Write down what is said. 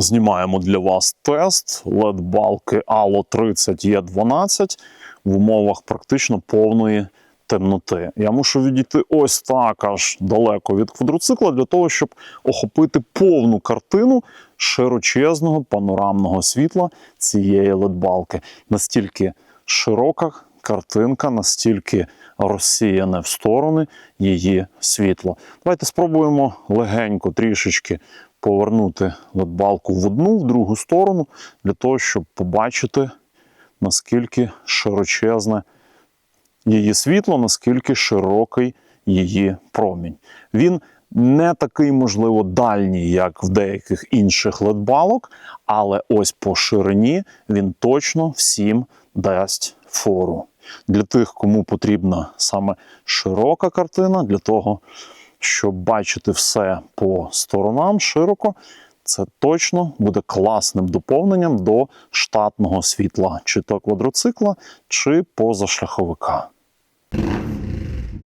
Знімаємо для вас тест LED-балки Allo 30 e 12 в умовах практично повної темноти. Я мушу відійти ось так аж далеко від квадроцикла для того, щоб охопити повну картину широчезного панорамного світла цієї LED-балки. Настільки широка картинка, настільки розсіяне в сторони її світло. Давайте спробуємо легенько трішечки повернути LED-балку в одну, в другу сторону, для того, щоб побачити, наскільки широчезне її світло, наскільки широкий її промінь. Він не такий, можливо, дальній, як в деяких інших LED-балок, але ось по ширині він точно всім дасть фору. Для тих, кому потрібна саме широка картина, для того, щоб бачити все по сторонам широко, це точно буде класним доповненням до штатного світла, чи то квадроцикла, чи позашляховика.